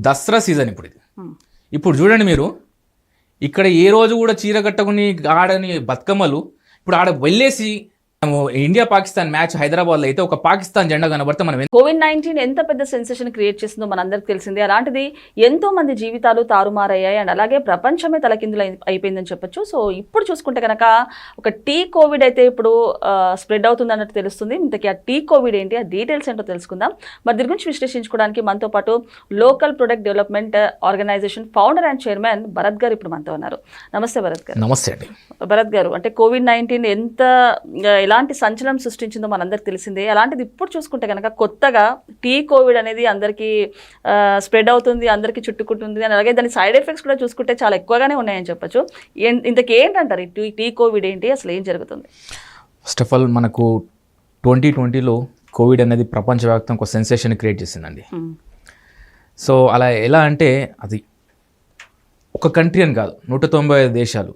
Dasara season ఇప్పుడు ఇది. ఇప్పుడు చూడండి మీరు ఇక్కడ ఏ రోజు కూడా చీర కట్టుకుని ఆడని బతుకమ్మలు ఇప్పుడు ఆడ వెళ్ళేసి ఇండియా పాకిస్తాన్ మ్యాచ్ హైదరాబాద్లో అయితే ఒక పాకిస్తాన్ జెండా కనబడితే మనం కోవిడ్ నైన్టీన్ ఎంత పెద్ద సెన్సేషన్ క్రియేట్ చేసిందో మనందరికి తెలిసిందే. అలాంటిది ఎంతో మంది జీవితాలు తారుమారయ్యాయి అండ్ అలాగే ప్రపంచమే తలకిందులు అయి- అయిపోయిందని చెప్పొచ్చు. సో ఇప్పుడు చూసుకుంటే కనుక ఒక టీ కోవిడ్ అయితే ఇప్పుడు స్ప్రెడ్ అవుతుంది అన్నట్టు తెలుస్తుంది. ఇంతకీ ఆ టీ కోవిడ్ ఏంటి? ఆ డీటెయిల్స్ ఏంటో తెలుసుకుందాం. మరి దీని గురించి విశ్లేషించుకోవడానికి మనతో పాటు local product development organisation founder and chairman Bharat గారు ఇప్పుడు మనతో ఉన్నారు. నమస్తే భరత్ గారు. నమస్తే అండి. భరత్ గారు అంటే కోవిడ్ నైన్టీన్ ఎంత ఎలాంటి సంచలనం సృష్టించిందో మనందరికి తెలిసిందే. అలాంటిది ఇప్పుడు చూసుకుంటే కనుక కొత్తగా టీ కోవిడ్ అనేది అందరికీ స్ప్రెడ్ అవుతుంది అందరికీ చుట్టుకుంటుంది అని అలాగే దాని సైడ్ ఎఫెక్ట్స్ కూడా చూసుకుంటే చాలా ఎక్కువగానే ఉన్నాయని చెప్పొచ్చు. ఇంతకీ ఏంటంటారు ఈ టీ టీ కోవిడ్ ఏంటి? అసలు ఏం జరుగుతుంది? ఫస్ట్ ఆఫ్ ఆల్ మనకు ట్వంటీ ట్వంటీలో కోవిడ్ అనేది ప్రపంచవ్యాప్తంగా ఒక సెన్సేషన్ క్రియేట్ చేసిందండి. సో అలా ఎలా అంటే అది ఒక కంట్రీ అని కాదు నూట తొంభై ఐదు దేశాలు.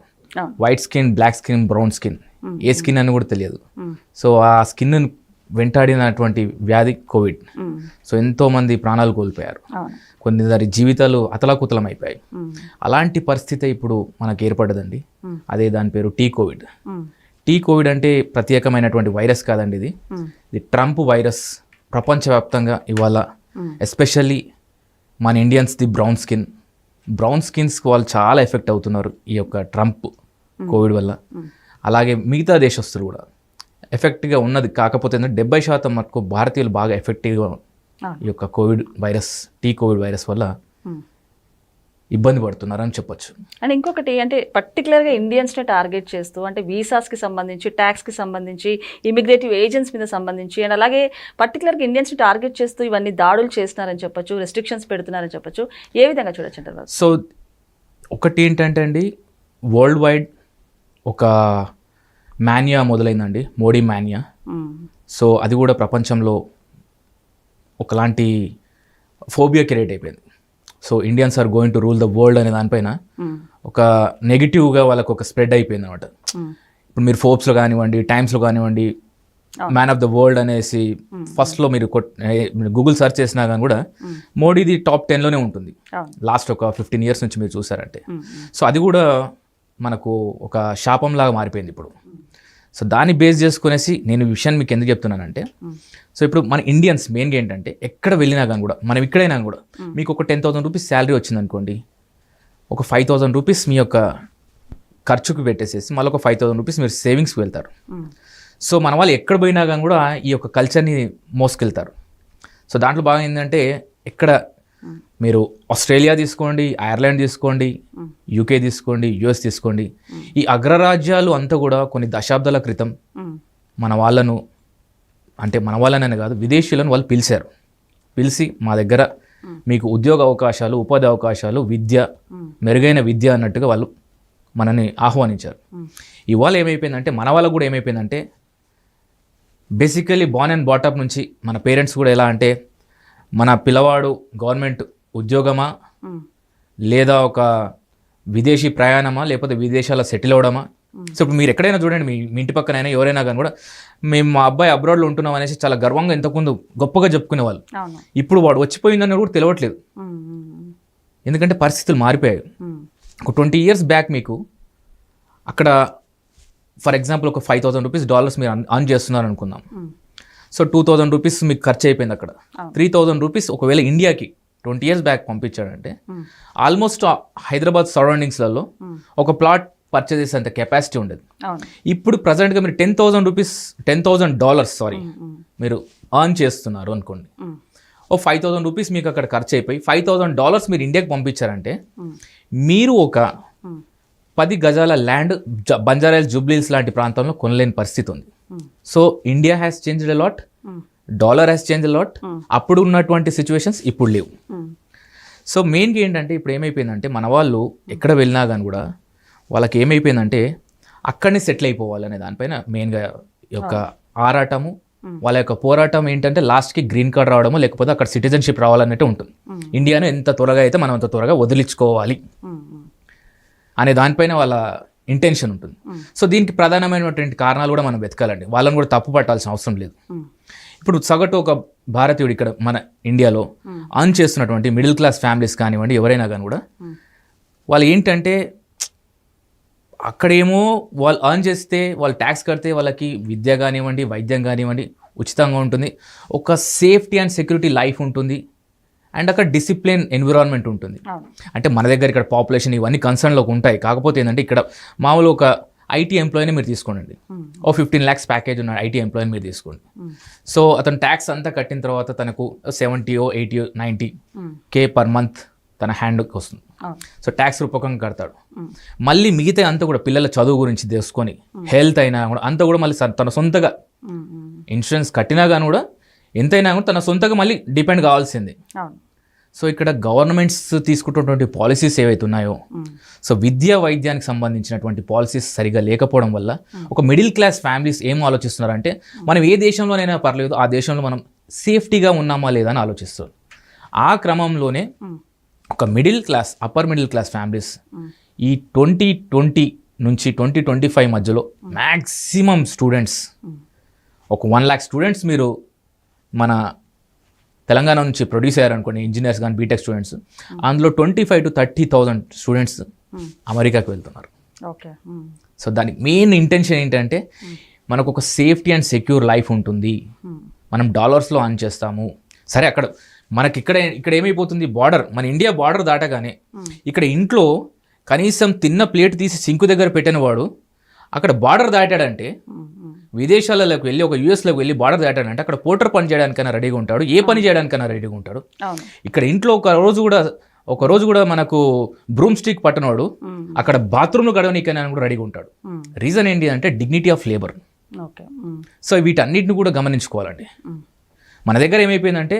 White skin black skin brown skin. ఏ స్కిన్ అని కూడా తెలియదు. సో ఆ స్కిన్ వెంటాడినటువంటి వ్యాధి కోవిడ్. సో ఎంతో మంది ప్రాణాలు కోల్పోయారు కొందరి జీవితాలు అతలాకుతలం అయిపోయాయి. అలాంటి పరిస్థితి ఇప్పుడు మనకు ఏర్పడదండి. అదే దాని పేరు టీ కోవిడ్. టీ కోవిడ్ అంటే ప్రత్యేకమైనటువంటి వైరస్ కాదండి ఇది. ఇది ట్రంప్ వైరస్ ప్రపంచవ్యాప్తంగా ఇవాళ. ఎస్పెషల్లీ మన Indians the brown skin brown స్కిన్స్కి వాళ్ళు చాలా ఎఫెక్ట్ అవుతున్నారు ఈ యొక్క ట్రంప్ కోవిడ్ వల్ల అలాగే మిగతా దేశస్తులు కూడా ఎఫెక్ట్గా ఉన్నది కాకపోతే ఏంటంటే డెబ్బై శాతం మటుకు భారతీయులు బాగా ఎఫెక్టివ్గా. ఈ యొక్క కోవిడ్ వైరస్ టీ కోవిడ్ వైరస్ వల్ల. ఇబ్బంది పడుతున్నారని చెప్పొచ్చు అండ్ ఇంకొకటి అంటే పర్టికులర్గా ఇండియన్స్ని టార్గెట్ చేస్తూ అంటే వీసాస్కి సంబంధించి ట్యాక్స్కి సంబంధించి ఇమిగ్రేటివ్ ఏజెంట్స్ మీద సంబంధించి అండ్ అలాగే పర్టికులర్గా ఇండియన్స్ని టార్గెట్ చేస్తూ ఇవన్నీ దాడులు చేస్తున్నారని చెప్పొచ్చు రెస్ట్రిక్షన్స్ పెడుతున్నారని చెప్పొచ్చు ఏ విధంగా చూడొచ్చు అంటారు సో ఒకటి ఏంటంటే అండి వరల్డ్ వైడ్ ఒక మాన్యా మొదలైందండి. మోడీ మాన్యా. సో అది కూడా ప్రపంచంలో ఒకలాంటి ఫోబియా క్రియేట్ అయిపోయింది. So Indians are going to rule the world అనే దానిపైన ఒక నెగిటివ్గా వాళ్ళకు ఒక స్ప్రెడ్ అయిపోయింది అనమాట ఇప్పుడు మీరు ఫోర్బ్స్లో కానివ్వండి టైమ్స్లో కానివ్వండి మ్యాన్ ఆఫ్ ద వరల్డ్ అనేసి ఫస్ట్లో మీరు గూగుల్ సెర్చ్ చేసినా కానీ కూడా మోడీది టాప్ టెన్లోనే ఉంటుంది. లాస్ట్ ఒక ఫిఫ్టీన్ ఇయర్స్ నుంచి మీరు చూసారంటే సో అది కూడా మనకు ఒక శాపంలాగా మారిపోయింది ఇప్పుడు. సో దాన్ని బేస్ చేసుకునేసి నేను ఈ విషయాన్ని మీకు ఎందుకు చెప్తున్నానంటే సో ఇప్పుడు మన ఇండియన్స్ మెయిన్గా ఏంటంటే ఎక్కడ వెళ్ళినా కానీ కూడా మనం ఇక్కడైనా కూడా మీకు ఒక టెన్ థౌసండ్ రూపీస్ శాలరీ వచ్చింది అనుకోండి ఒక ఫైవ్ థౌసండ్ రూపీస్ మీ యొక్క ఖర్చుకు పెట్టేసేసి మళ్ళీ ఒక ఫైవ్ థౌసండ్ రూపీస్ మీరు సేవింగ్స్కి వెళ్తారు. సో మన వాళ్ళు ఎక్కడ పోయినా కానీ కూడా ఈ యొక్క కల్చర్ని మోసుకెళ్తారు. సో దాంట్లో బాగా ఏంటంటే ఎక్కడ మీరు ఆస్ట్రేలియా తీసుకోండి ఐర్లాండ్ తీసుకోండి యూకే తీసుకోండి యుఎస్ తీసుకోండి. ఈ అగ్రరాజ్యాలు అంతా కూడా కొన్ని దశాబ్దాల క్రితం మన వాళ్ళను అంటే మన వాళ్ళననే కాదు విదేశీయులను వాళ్ళు పిలిచారు. పిలిచి మా దగ్గర మీకు ఉద్యోగ అవకాశాలు ఉపాధి అవకాశాలు విద్య మెరుగైన విద్య అన్నట్టుగా వాళ్ళు మనని ఆహ్వానించారు. ఇవాళ ఏమైపోయిందంటే మన వాళ్ళకు కూడా ఏమైపోయిందంటే బేసికలీ బాన్ అండ్ బాటప్ నుంచి మన పేరెంట్స్ కూడా ఎలా అంటే మన పిల్లవాడు గవర్నమెంట్ ఉద్యోగమా? లేదా ఒక విదేశీ ప్రయాణమా? లేకపోతే విదేశాల సెటిల్ అవడమా? సో ఇప్పుడు మీరు ఎక్కడైనా చూడండి మీ మీ ఇంటి పక్కనైనా ఎవరైనా కానీ కూడా మేము మా అబ్బాయి అబ్రాడ్లో ఉంటున్నాం అనేసి చాలా గర్వంగా ఇంతకుముందు గొప్పగా చెప్పుకునేవాళ్ళు. ఇప్పుడు వాడు వచ్చిపోయిందని కూడా తెలియట్లేదు. ఎందుకంటే పరిస్థితులు మారిపోయాయి. ఒక ట్వంటీ ఇయర్స్ బ్యాక్ మీకు అక్కడ ఫర్ ఎగ్జాంపుల్ ఒక ఫైవ్ థౌసండ్ రూపీస్ డాలర్స్ మీరు అర్న్ చేస్తున్నారు అనుకుందాం. సో టూ థౌసండ్ రూపీస్ మీకు ఖర్చు అయిపోయింది అక్కడ. త్రీ థౌసండ్ రూపీస్ ఒకవేళ ఇండియాకి ట్వంటీ ఇయర్స్ బ్యాక్ పంపించాడంటే ఆల్మోస్ట్ హైదరాబాద్ సరౌండింగ్స్లలో ఒక ప్లాట్ పర్చేస్ చేసేంత కెపాసిటీ ఉండేది. ఇప్పుడు ప్రజెంట్గా మీరు ten thousand rupees ten thousand dollars sorry మీరు అర్న్ చేస్తున్నారు అనుకోండి. ఓ ఫైవ్ థౌసండ్ రూపీస్ మీకు అక్కడ ఖర్చు అయిపోయి ఫైవ్ థౌసండ్ డాలర్స్ మీరు ఇండియాకి పంపించారంటే మీరు ఒక పది గజాల ల్యాండ్ బంజారాయిల్స్ జూబ్లీస్ లాంటి ప్రాంతంలో కొనలేని పరిస్థితి ఉంది. So India has changed lot dollar has change lot అప్పుడు ఉన్నటువంటి సిచ్యువేషన్స్ ఇప్పుడు లేవు. సో మెయిన్గా ఏంటంటే ఇప్పుడు ఏమైపోయిందంటే మన వాళ్ళు ఎక్కడ వెళ్ళినా కానీ కూడా వాళ్ళకి ఏమైపోయిందంటే అక్కడనే సెటిల్ అయిపోవాలనే దానిపైన మెయిన్గా యొక్క ఆరాటము వాళ్ళ యొక్క పోరాటం ఏంటంటే లాస్ట్కి గ్రీన్ కార్డ్ రావడము లేకపోతే అక్కడ సిటిజన్షిప్ రావాలన్నట్టు ఉంటుంది. ఇండియాను ఎంత త్వరగా అయితే మనం అంత త్వరగా వదిలించుకోవాలి. అనే దానిపైన వాళ్ళ ఇంటెన్షన్ ఉంటుంది. సో దీనికి ప్రధానమైనటువంటి కారణాలు కూడా మనం వెతకాలండి. వాళ్ళని కూడా తప్పు పట్టాల్సిన అవసరం లేదు. ఇప్పుడు సగటు ఒక భారతీయుడు ఇక్కడ మన ఇండియాలో అర్న్ చేస్తున్నటువంటి మిడిల్ క్లాస్ ఫ్యామిలీస్ కానివ్వండి ఎవరైనా కానీ కూడా వాళ్ళు ఏంటంటే అక్కడేమో వాళ్ళు అర్న్ చేస్తే వాళ్ళు ట్యాక్స్ కడితే వాళ్ళకి విద్య కానివ్వండి వైద్యం కానివ్వండి ఉచితంగా ఉంటుంది. ఒక సేఫ్టీ అండ్ సెక్యూరిటీ లైఫ్ ఉంటుంది. అండ్ అక్కడ డిసిప్లిన్ ఎన్విరాన్మెంట్ ఉంటుంది. అంటే మన దగ్గర ఇక్కడ పాపులేషన్ ఇవన్నీ కన్సర్న్లోకి ఉంటాయి. కాకపోతే ఏంటంటే ఇక్కడ మామూలు ఒక ఐటీ ఎంప్లాయీని మీరు తీసుకోండి ఓ ఫిఫ్టీన్ ల్యాక్స్ ప్యాకేజ్ ఉన్న ఐటీ ఎంప్లాయీని మీరు తీసుకోండి. సో అతను ట్యాక్స్ అంతా కట్టిన తర్వాత తనకు సెవెంటీయో eighty ninety K per month తన హ్యాండ్కి వస్తుంది. సో ట్యాక్స్ రూపకంగా కడతాడు. మళ్ళీ మిగతా అంతా కూడా పిల్లల చదువు గురించి తెలుసుకొని హెల్త్ అయినా కూడా అంతా కూడా మళ్ళీ తన సొంతగా ఇన్సూరెన్స్ కట్టినా కానీ కూడా ఎంతైనా కూడా తన సొంతగా మళ్ళీ డిపెండ్ కావాల్సిందే. సో ఇక్కడ గవర్నమెంట్స్ తీసుకుంటున్నటువంటి పాలసీస్ ఏవైతే ఉన్నాయో సో విద్యా వైద్యానికి సంబంధించినటువంటి పాలసీస్ సరిగా లేకపోవడం వల్ల ఒక మిడిల్ క్లాస్ ఫ్యామిలీస్ ఏం ఆలోచిస్తున్నారంటే మనం ఏ దేశంలోనైనా పర్లేదు ఆ దేశంలో మనం సేఫ్టీగా ఉన్నామా లేదా అని ఆలోచిస్తారు. ఆ క్రమంలోనే ఒక middle class upper middle class families ఈ ట్వంటీ ట్వంటీ నుంచి ట్వంటీ ట్వంటీ ఫైవ్ మధ్యలో మ్యాక్సిమం స్టూడెంట్స్ ఒక వన్ ల్యాక్ స్టూడెంట్స్ మీరు మన తెలంగాణ నుంచి ప్రొడ్యూస్ అయ్యారనుకోండి ఇంజనీర్స్ కానీ బీటెక్ స్టూడెంట్స్ అందులో twenty five to thirty thousand students అమెరికాకి వెళ్తున్నారు. ఓకే. సో దానికి మెయిన్ ఇంటెన్షన్ ఏంటంటే మనకు ఒక సేఫ్టీ అండ్ సెక్యూర్ లైఫ్ ఉంటుంది. మనం డాలర్స్లో ఆన్ చేస్తాము. సరే అక్కడ మనకి ఇక్కడ ఇక్కడ ఏమైపోతుంది? బార్డర్. మన ఇండియా బార్డర్ దాటగానే ఇక్కడ ఇంట్లో కనీసం తిన్న ప్లేట్ తీసి సింకు దగ్గర పెట్టిన వాడు అక్కడ బార్డర్ దాటాడంటే విదేశాలకు వెళ్ళి ఒక యూఎస్లోకి వెళ్ళి బార్డర్ దాటాడంటే అక్కడ పోటర్ పని చేయడానికైనా రెడీగా ఉంటాడు ఏ పని చేయడానికైనా రెడీగా ఉంటాడు. ఇక్కడ ఇంట్లో ఒక రోజు కూడా ఒక రోజు కూడా మనకు బ్రూమ్ స్టిక్ పట్టనవాడు అక్కడ బాత్రూమ్లో గడవనీకైనా కూడా రెడీగా ఉంటాడు. రీజన్ ఏంటి అంటే dignity of labour. Okay. So వీటన్నిటిని కూడా గమనించుకోవాలండి. మన దగ్గర ఏమైపోయిందంటే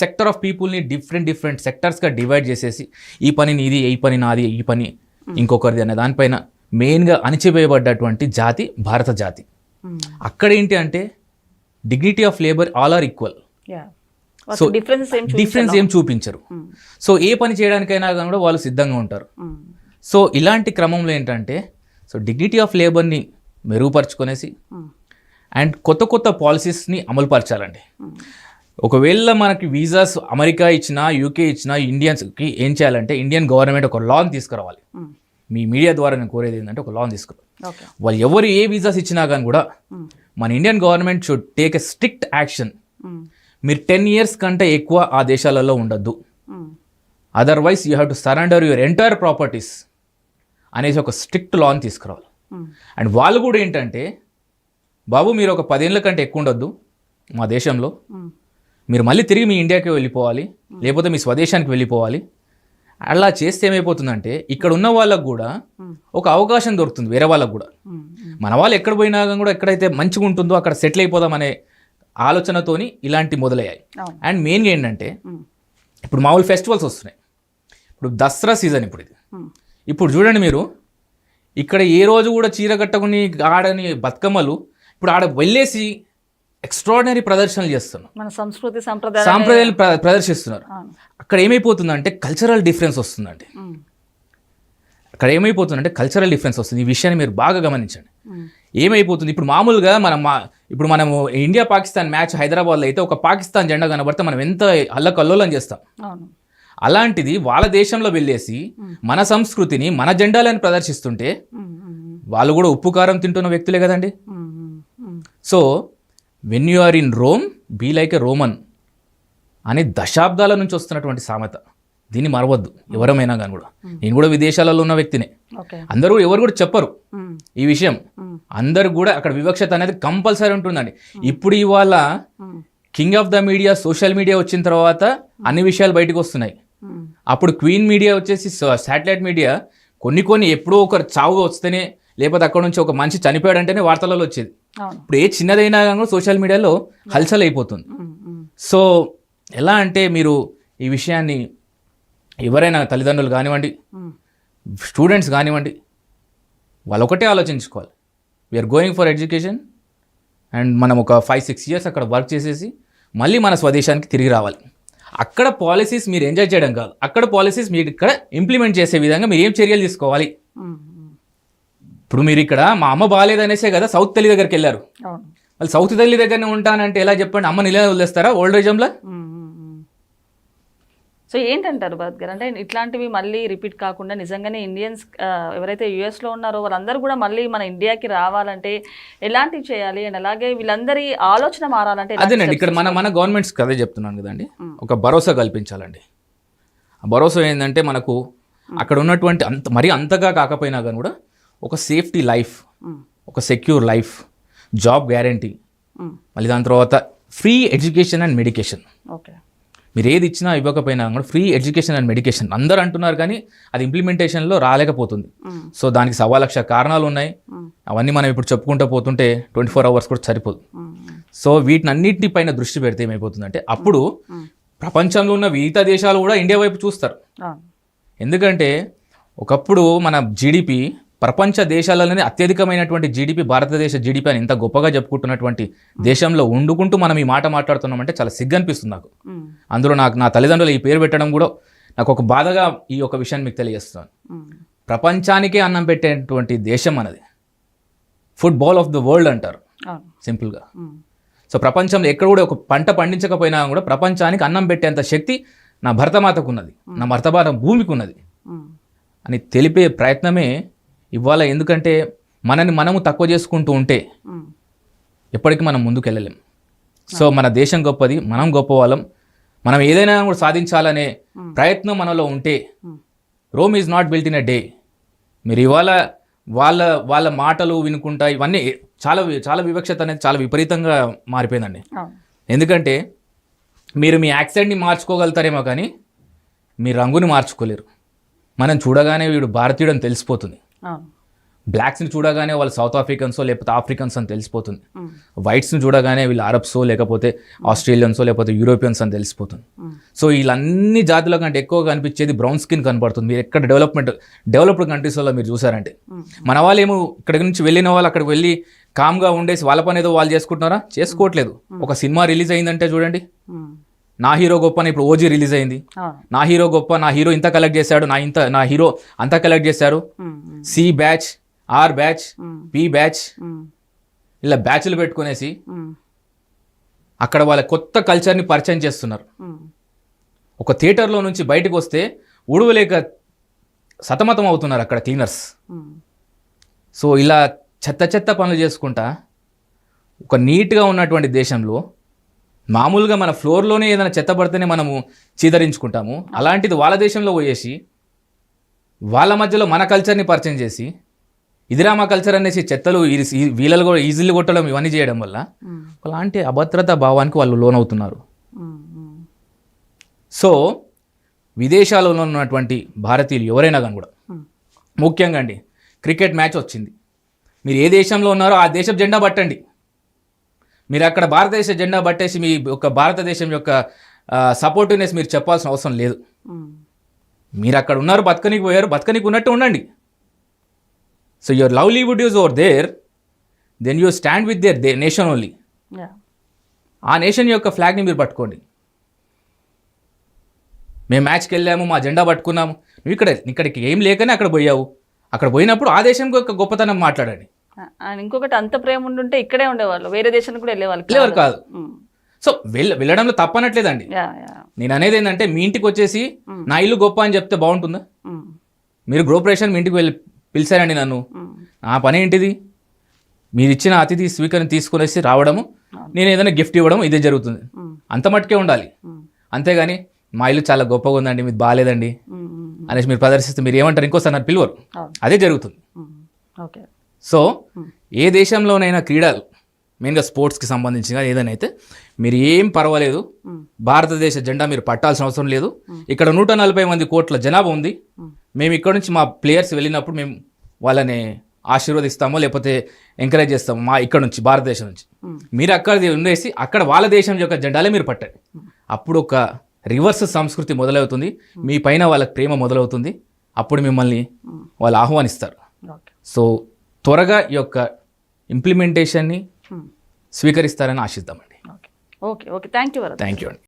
సెక్టర్ ఆఫ్ పీపుల్ని డిఫరెంట్ డిఫరెంట్ సెక్టర్స్గా డివైడ్ చేసేసి ఈ పని నీది ఈ పని నాది ఈ పని ఇంకొకరిది అనే దానిపైన మెయిన్గా అణిచివేయబడ్డటువంటి జాతి భారత జాతి. అక్కడ ఏంటి అంటే dignity of labour all are equal so differences ఏం డిఫరెన్స్ ఏం చూపించరు. సో ఏ పని చేయడానికైనా కానీ కూడా వాళ్ళు సిద్ధంగా ఉంటారు. సో ఇలాంటి క్రమంలో ఏంటంటే సో డిగ్నిటీ ఆఫ్ లేబర్ని మెరుగుపరుచుకొనేసి అండ్ కొత్త కొత్త పాలసీస్ని అమలుపరచాలండి. ఒకవేళ మనకి వీసాస్ అమెరికా ఇచ్చినా యూకే ఇచ్చినా ఇండియన్స్కి ఏం చేయాలంటే ఇండియన్ గవర్నమెంట్ ఒక లాని తీసుకురావాలి. మీ మీడియా ద్వారా నేను కోరేది ఏంటంటే ఒక లాని తీసుకురావాలి ఓకే. వాళ్ళు ఎవరు ఏ వీసాస్ ఇచ్చినా కానీ కూడా మన Indian government should take a strict action మీరు టెన్ ఇయర్స్ కంటే ఎక్కువ ఆ దేశాలలో ఉండొద్దు. Otherwise you have to surrender your entire properties అనేసి ఒక స్ట్రిక్ట్ లాని తీసుకురావాలి. అండ్ వాళ్ళు కూడా ఏంటంటే బాబు మీరు ఒక పదేళ్ళ కంటే ఎక్కువ ఉండొద్దు మా దేశంలో. మీరు మళ్ళీ తిరిగి మీ ఇండియాకి వెళ్ళిపోవాలి. లేకపోతే మీ స్వదేశానికి వెళ్ళిపోవాలి. అలా చేస్తే ఏమైపోతుందంటే ఇక్కడ ఉన్న వాళ్ళకు కూడా ఒక అవకాశం దొరుకుతుంది వేరే వాళ్ళకు కూడా. మన వాళ్ళు ఎక్కడ పోయినా కూడా ఎక్కడైతే మంచిగా ఉంటుందో అక్కడ సెటిల్ అయిపోదాం అనే ఆలోచనతోని ఇలాంటి మొదలయ్యాయి. అండ్ మెయిన్గా ఏంటంటే ఇప్పుడు మామూలు ఫెస్టివల్స్ వస్తున్నాయి. ఇప్పుడు దసరా సీజన్ ఇప్పుడు ఇది. ఇప్పుడు చూడండి మీరు ఇక్కడ ఏ రోజు కూడా చీర కట్టుకుని ఆడని బతుకమ్మలు ఇప్పుడు ఆడ వెళ్ళేసి ఎక్స్ట్రాడినరీ ప్రదర్శనలు చేస్తున్నారు. మన సంస్కృతి సంప్రదాయాలు సాంప్రదాయాలు ప్ర- ప్రదర్శిస్తున్నారు. అక్కడ ఏమైపోతుందంటే కల్చరల్ డిఫరెన్స్ వస్తుందండి. అక్కడ ఏమైపోతుందంటే కల్చరల్ డిఫరెన్స్ వస్తుంది. ఈ విషయాన్ని మీరు బాగా గమనించండి. ఏమైపోతుంది? ఇప్పుడు మామూలుగా మనం ఇప్పుడు మనము ఇండియా పాకిస్తాన్ మ్యాచ్ హైదరాబాద్లో అయితే ఒక పాకిస్తాన్ జెండా కనబడితే మనం ఎంత అల్లకల్లోలం చేస్తాం. అలాంటిది వాళ్ళ దేశంలో వెళ్ళేసి మన సంస్కృతిని మన జెండాలను ప్రదర్శిస్తుంటే వాళ్ళు కూడా ఉప్పు కారం తింటున్న వ్యక్తులే కదండి. So when you are in Rome be like a Roman అని దశాబ్దాల నుంచి వస్తున్నటువంటి సామెత. దీన్ని మరవద్దు ఎవరమైనా కానీ కూడా. నేను కూడా విదేశాలలో ఉన్న వ్యక్తినే. అందరూ ఎవరు కూడా చెప్పరు ఉమ్, ఈ విషయం. అందరు కూడా అక్కడ వివక్షత అనేది కంపల్సరీ ఉంటుందండి. ఇప్పుడు ఇవాళ king of the media social media వచ్చిన తర్వాత అన్ని విషయాలు బయటకు వస్తున్నాయి. అప్పుడు క్వీన్ మీడియా వచ్చేసి శాటిలైట్ మీడియా కొన్ని కొన్ని ఎప్పుడో ఒకరు చావు వస్తేనే లేకపోతే అక్కడ నుంచి ఒక మనిషి చనిపోయాడంటేనే వార్తలలో వచ్చేది. ఇప్పుడు ఏ చిన్నదైనా కానీ సోషల్ మీడియాలో హల్చల్ అయిపోతుంది. సో ఎలా అంటే మీరు ఈ విషయాన్ని ఎవరైనా తల్లిదండ్రులు కానివ్వండి. స్టూడెంట్స్ కానివ్వండి వాళ్ళు ఒకటే ఆలోచించుకోవాలి we are going for education and మనం ఒక ఫైవ్ సిక్స్ ఇయర్స్ అక్కడ వర్క్ చేసేసి మళ్ళీ మన స్వదేశానికి తిరిగి రావాలి. అక్కడ పాలసీస్ మీరు ఎంజాయ్ చేయడం కాదు. అక్కడ పాలసీస్ మీరు ఇక్కడ ఇంప్లిమెంట్ చేసే విధంగా మీరు ఏం చర్యలు తీసుకోవాలి. ఇప్పుడు మీరు ఇక్కడ మా అమ్మ బాగాలేదనేసే కదా సౌత్ తల్లి దగ్గరికి వెళ్ళారు. వాళ్ళు సౌత్ తల్లి దగ్గరనే ఉంటానంటే ఎలా చెప్పండి? అమ్మని ఇలా వదిలేస్తారా ఓల్డ్ ఏజ్లో? సో ఏంటంటారు భరత్ గారు అంటే ఇట్లాంటివి మళ్ళీ రిపీట్ కాకుండా నిజంగానే ఇండియన్స్ ఎవరైతే US లో ఉన్నారో వాళ్ళందరూ కూడా మళ్ళీ మన ఇండియాకి రావాలంటే ఎలాంటివి చేయాలి? అండ్ అలాగే వీళ్ళందరి ఆలోచన మారాలంటే అదేనండి ఇక్కడ మన మన గవర్నమెంట్స్కి అదే చెప్తున్నాను కదండి. ఒక భరోసా కల్పించాలండి. ఆ భరోసా ఏంటంటే మనకు అక్కడ ఉన్నటువంటి అంత మరీ అంతగా కాకపోయినా కానీ కూడా ఒక సేఫ్టీ లైఫ్. ఒక సెక్యూర్ లైఫ్ జాబ్ గ్యారంటీ. మళ్ళీ దాని తర్వాత free education and medication okay మీరు ఏది ఇచ్చినా ఇవ్వకపోయినా కూడా ఫ్రీ ఎడ్యుకేషన్ అండ్ మెడికేషన్ అందరూ అంటున్నారు కానీ అది ఇంప్లిమెంటేషన్లో రాలేకపోతుంది. సో దానికి సవా లక్ష కారణాలు ఉన్నాయి. అవన్నీ మనం ఇప్పుడు చెప్పుకుంటూ పోతుంటే ట్వంటీ ఫోర్ అవర్స్ కూడా సరిపోదు. సో వీటిని అన్నింటిపైన దృష్టి పెడితే ఏమైపోతుందంటే అప్పుడు. ప్రపంచంలో ఉన్న మిగతా దేశాలు కూడా ఇండియా వైపు చూస్తారు. ఎందుకంటే ఒకప్పుడు మన జీడిపి ప్రపంచ దేశాలలోనే అత్యధికమైనటువంటి జీడిపి భారతదేశ జీడిపి అని ఇంత గొప్పగా చెప్పుకుంటున్నటువంటి దేశంలో వండుకుంటూ మనం ఈ మాట మాట్లాడుతున్నామంటే చాలా సిగ్గు అనిపిస్తుంది నాకు. అందులో నాకు నా తల్లిదండ్రులు ఈ పేరు పెట్టడం కూడా నాకు ఒక బాధగా ఈ యొక్క విషయాన్ని మీకు తెలియజేస్తున్నాను. ప్రపంచానికే అన్నం పెట్టేటువంటి దేశం మనది ఫుట్బాల్ ఆఫ్ ద వరల్డ్ అంటారు. సింపుల్గా. సో ప్రపంచంలో ఎక్కడ కూడా ఒక పంట పండించకపోయినా కూడా ప్రపంచానికి అన్నం పెట్టేంత శక్తి నా భరతమాతకు ఉన్నది నా భరతమాత భూమికి ఉన్నది. అని తెలిపే ప్రయత్నమే ఇవాళ ఎందుకంటే మనని మనము తక్కువ చేసుకుంటూ ఉంటే. ఎప్పటికీ మనం ముందుకు వెళ్ళలేం సో మన దేశం గొప్పది మనం గొప్ప వాళ్ళం మనం ఏదైనా కూడా సాధించాలనే ప్రయత్నం మనలో ఉంటే. Rome is not built in a day మీరు ఇవాళ వాళ్ళ వాళ్ళ మాటలు వినుకుంటా ఇవన్నీ చాలా చాలా వివక్షత అనేది చాలా విపరీతంగా మారిపోయిందండి. ఎందుకంటే మీరు మీ యాక్సెంట్ని మార్చుకోగలుగుతారేమో కానీ మీ రంగుని మార్చుకోలేరు మనం చూడగానే వీడు భారతీయుడు అని తెలిసిపోతుంది. బ్లాక్స్ని చూడగానే వాళ్ళు సౌత్ ఆఫ్రికన్సో లేకపోతే ఆఫ్రికన్స్ అని తెలిసిపోతుంది. వైట్స్ని చూడగానే వీళ్ళు అరబ్సో లేకపోతే ఆస్ట్రేలియన్సో లేకపోతే యూరోపియన్స్ అని తెలిసిపోతుంది. సో వీళ్ళన్ని జాతుల కంటే ఎక్కువ కనిపించేది బ్రౌన్ స్కిన్ కనపడుతుంది. మీరు ఎక్కడ డెవలప్మెంట్ డెవలప్డ్ కంట్రీస్లో మీరు చూసారంటే. మన వాళ్ళు ఏమో ఇక్కడి నుంచి వెళ్ళిన వాళ్ళు అక్కడికి వెళ్ళి కామ్గా ఉండేసి వాళ్ళ పని ఏదో వాళ్ళు చేసుకుంటున్నారా? చేసుకోవట్లేదు. ఒక సినిమా రిలీజ్ అయిందంటే చూడండి. నా హీరో గొప్ప ఇప్పుడు ఓజీ రిలీజ్ అయింది. నా హీరో గొప్ప నా హీరో ఇంత కలెక్ట్ చేశాడు నా ఇంత నా హీరో అంత కలెక్ట్ చేశారు. C batch R batch. P batch. ఇలా బ్యాచ్లు పెట్టుకునేసి. అక్కడ వాళ్ళ కొత్త కల్చర్ని పరిచయం చేస్తున్నారు. ఒక థియేటర్లో నుంచి బయటకు వస్తే ఉడవలేక సతమతం అవుతున్నారు అక్కడ క్లీనర్స్. సో ఇలా చెత్త చెత్త పనులు చేసుకుంటా ఒక నీట్గా ఉన్నటువంటి దేశంలో మామూలుగా మన ఫ్లోర్లోనే ఏదైనా చెత్త పడితేనే మనము చీదరించుకుంటాము అలాంటిది వాళ్ళ దేశంలో పోయేసి వాళ్ళ మధ్యలో మన కల్చర్ని పరిచయం చేసి ఇదిరా మా కల్చర్ అనేసి చెత్తలు వీళ్ళలు కూడా ఈజీలు కొట్టడం ఇవన్నీ చేయడం వల్ల. అలాంటి అభద్రతా భావానికి వాళ్ళు లోనవుతున్నారు. సో విదేశాలలో ఉన్నటువంటి భారతీయులు ఎవరైనా కానీ కూడా. ముఖ్యంగా అండి క్రికెట్ మ్యాచ్ వచ్చింది మీరు ఏ దేశంలో ఉన్నారో ఆ దేశం జెండా పట్టండి మీరు అక్కడ భారతదేశ జెండా పట్టేసి మీ యొక్క భారతదేశం యొక్క సపోర్టివ్నెస్ మీరు చెప్పాల్సిన అవసరం లేదు. మీరు అక్కడ ఉన్నారు బతకనికి పోయారు బతకనికి ఉన్నట్టు ఉండండి. So your livelihood use over there then you stand with their they nation only. ఆ నేషన్ యొక్క ఫ్లాగ్ని మీరు పట్టుకోండి. మేము మ్యాచ్కి వెళ్ళాము మా జెండా పట్టుకున్నాము. నువ్వు ఇక్కడ ఇక్కడికి ఏం లేకనే అక్కడ పోయావు. అక్కడ పోయినప్పుడు ఆ దేశం యొక్క గొప్పతనం మాట్లాడండి. అండ్ ఇంకొకటి అంత ప్రేమ ఉండుంటే ఇక్కడే ఉండేవాళ్ళు. వేరే దేశానికి కూడా వెళ్ళేవాళ్ళు వెళ్ళేవారు కాదు. సో వెళ్ళ వెళ్ళడంలో తప్పనట్లేదండి. నేను అనేది ఏంటంటే మీ ఇంటికి వచ్చేసి. నా ఇల్లు గొప్ప అని చెప్తే బాగుంటుందా? మీరు గృహప్రవేశాన్ని మీ ఇంటికి వెళ్ళి పిలిచారండి నన్ను. నా పని ఏంటిది? మీరు ఇచ్చిన అతిథి స్వీకరణ తీసుకునేసి రావడము నేను ఏదైనా గిఫ్ట్ ఇవ్వడం ఇదే జరుగుతుంది. అంత మట్టుకే ఉండాలి. అంతేగాని మా ఇల్లు చాలా గొప్పగా ఉందండి మీది బాగాలేదండి అనేసి మీరు ప్రదర్శిస్తే మీరు ఏమంటారు? ఇంకోసారి నన్ను పిలువరు. అదే జరుగుతుంది. ఓకే. సో ఏ దేశంలోనైనా క్రీడలు మెయిన్గా స్పోర్ట్స్కి సంబంధించి కానీ ఏదైనా అయితే మీరు ఏం పర్వాలేదు. భారతదేశ జెండా మీరు పట్టాల్సిన అవసరం లేదు. ఇక్కడ నూట నలభై మంది కోట్ల జనాభా ఉంది. మేము ఇక్కడ నుంచి మా ప్లేయర్స్ వెళ్ళినప్పుడు మేము వాళ్ళని ఆశీర్వదిస్తామో లేకపోతే ఎంకరేజ్ చేస్తాము మా ఇక్కడ నుంచి భారతదేశం నుంచి. మీరు అక్కడ ఉండేసి అక్కడ వాళ్ళ దేశం యొక్క జెండాలే మీరు పట్టండి అప్పుడు ఒక రివర్స్ సంస్కృతి మొదలవుతుంది. మీ పైన వాళ్ళకి ప్రేమ మొదలవుతుంది. అప్పుడు మిమ్మల్ని వాళ్ళు ఆహ్వానిస్తారు. సో త్వరగా ఈ యొక్క ఇంప్లిమెంటేషన్ని స్వీకరిస్తారని ఆశిద్దామండి. Okay okay thank you thank you అండి.